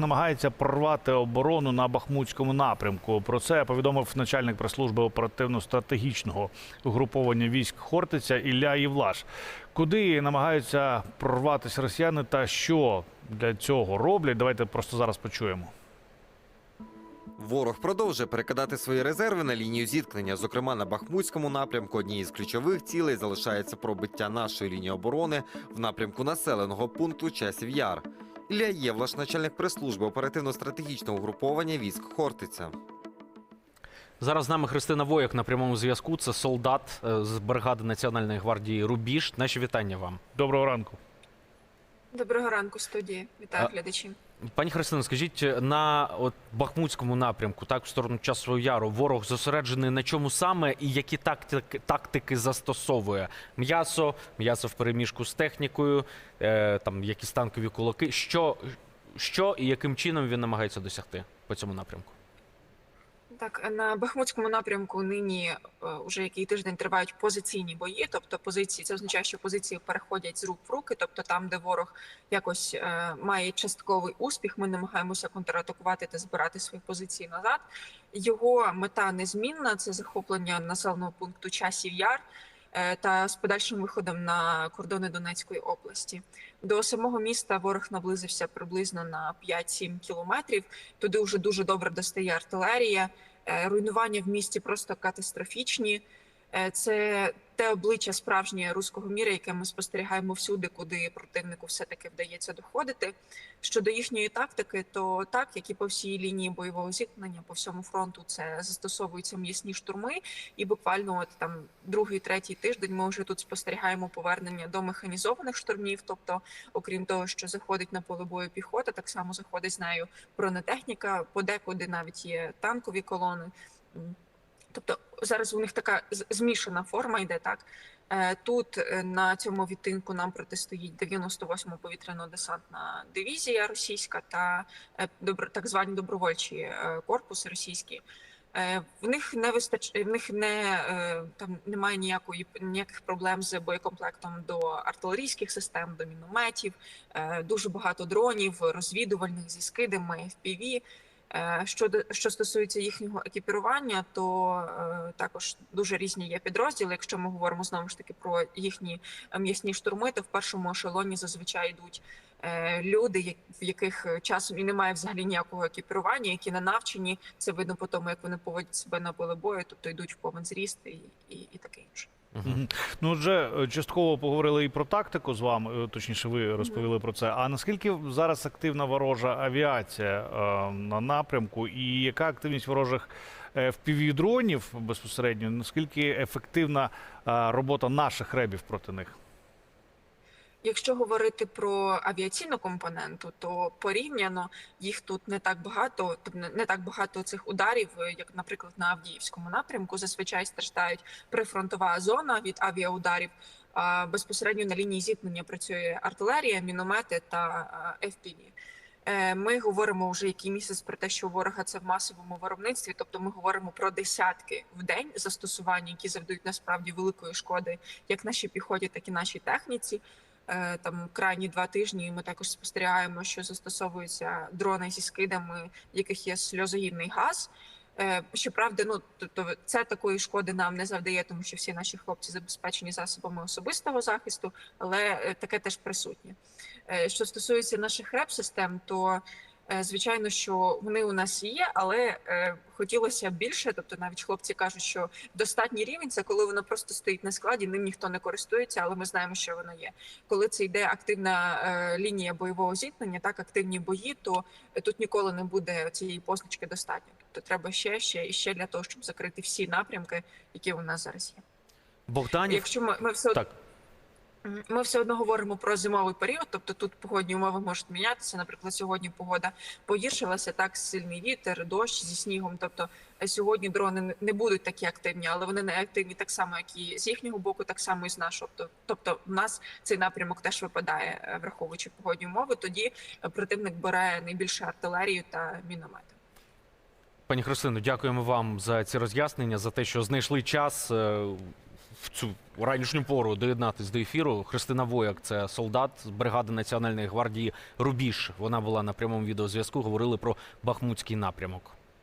намагається прорвати оборону на Бахмутському напрямку. Про це повідомив начальник прес-служби оперативно-стратегічного угруповання військ Хортиця Ілля Євлаш. Куди намагаються прорватися росіяни та що для цього роблять? Давайте просто зараз почуємо. Ворог продовжує перекидати свої резерви на лінію зіткнення. Зокрема, на Бахмутському напрямку однією з ключових цілей залишається пробиття нашої лінії оборони в напрямку населеного пункту Часів Яр. Ілля Євлаш, начальник прес-служби оперативно-стратегічного угруповання військ Хортиця. Зараз з нами Христина Вояк на прямому зв'язку. Це солдат е, з бригади Національної гвардії Рубіж. Наші вітання вам. Доброго ранку. Доброго ранку, студії. Вітаю А- глядачі. Пані Христина, скажіть на от Бахмутському напрямку, так в сторону часового яру, ворог зосереджений на чому саме і які тактики, тактики застосовує? М'ясо, м'ясо в переміжку з технікою, е, там якісь танкові кулаки. Що, що і яким чином він намагається досягти по цьому напрямку? Так, на Бахмутському напрямку нині вже уже який тиждень тривають позиційні бої. Тобто позиції це означає, що позиції переходять з рук в руки. Тобто, там, де ворог якось е, має частковий успіх, ми намагаємося контратакувати та збирати свої позиції назад. Його мета незмінна це захоплення населеного пункту часів яр. Е, Та з подальшим виходом на кордони Донецької області до самого міста ворог наблизився приблизно на 5-7 кілометрів. Туди вже дуже добре достає артилерія. Е, Руйнування в місті просто катастрофічні. Е, Це те обличчя справжнє руського міра, яке ми спостерігаємо всюди, куди противнику все-таки вдається доходити. Щодо їхньої тактики, то так, як і по всій лінії бойового зіткнення, по всьому фронту, це застосовуються м'ясні штурми, і буквально от там другий, третій тиждень ми вже тут спостерігаємо повернення до механізованих штурмів. Тобто, окрім того, що заходить на поле бою піхота, так само заходить з нею бронетехніка, подекуди навіть є танкові колони. Тобто зараз у них така змішана форма йде так. Е, Тут е, на цьому відтинку нам протистоїть 98-ма повітряно-десантна дивізія російська та е, так звані добровольчі корпуси російські. В них не вистач... в них не там немає ніякої ніяких проблем з боєкомплектом до артилерійських систем, до мінометів, дуже багато дронів, розвідувальних зі скидами, FPV. Е, Щодо що стосується їхнього екіпірування, то е, також дуже різні є підрозділи. Якщо ми говоримо знову ж таки про їхні е, м'ясні штурми, то в першому ешелоні зазвичай йдуть люди, в яких часом і немає взагалі ніякого екіпірування, які не навчені. Це видно по тому, як вони поводять себе на поле бою, тобто йдуть в повен зріст і, і, і таке інше. Мгм. Ну, отже, е, частково поговорили і про тактику з вами, е, точніше, ви розповіли про це. А наскільки зараз активна ворожа авіація е, на напрямку, і яка активність ворожих впівдронів безпосередньо? Наскільки ефективна е, робота наших ребів проти них? Якщо говорити про авіаційну компоненту, то порівняно їх тут не так багато, тобто не- так багато цих ударів, е, як, наприклад, на Авдіївському напрямку. Зазвичай страждають прифронтова зона від авіаударів. А безпосередньо на лінії зіткнення працює артилерія, міномети та е, FPV. Е, Ми говоримо вже який місяць про те, що ворога це в масовому виробництві, тобто ми говоримо про десятки в день застосування, які завдають насправді великої шкоди як нашій піхоті, так і нашій техніці. Е, Там крайні два тижні ми також спостерігаємо, що застосовуються дрони зі скидами, в яких є сльозогінний газ. Е, Щоправда, ну тобто це такої шкоди нам не завдає, тому що всі наші хлопці забезпечені засобами особистого захисту, але е, таке теж присутнє. Що стосується наших реп-систем, то звичайно, що вони у нас є, але е, хотілося б більше. Тобто, навіть хлопці кажуть, що достатній рівень це коли воно просто стоїть на складі, ним ніхто не користується, але ми знаємо, що воно є. Коли це йде активна е, лінія бойового зіткнення, так активні бої, то е, тут ніколи не буде цієї позначки достатньо. Тобто треба ще, ще і ще для того, щоб закрити всі напрямки, які у нас зараз є. Богданів. Якщо ми, ми все Так. Ми все одно говоримо про зимовий період, тобто тут погодні умови можуть мінятися. Наприклад, сьогодні погода погіршилася, так сильний вітер, дощ зі снігом. Тобто е, сьогодні дрони не- будуть такі активні, але вони не активні так само, як і з їхнього боку, так само і з нашого. Тобто, в нас цей напрямок теж випадає, е, враховуючи погодні умови. Тоді е, противник бере найбільше артилерію та міномети. Пані Христино, дякуємо вам за ці роз'яснення, за те, що знайшли час в цю ранішню пору доєднатись до ефіру. Христина Вояк, це солдат з бригади Національної гвардії Рубіж. Вона була на прямому відеозв'язку. Говорили про Бахмутський напрямок.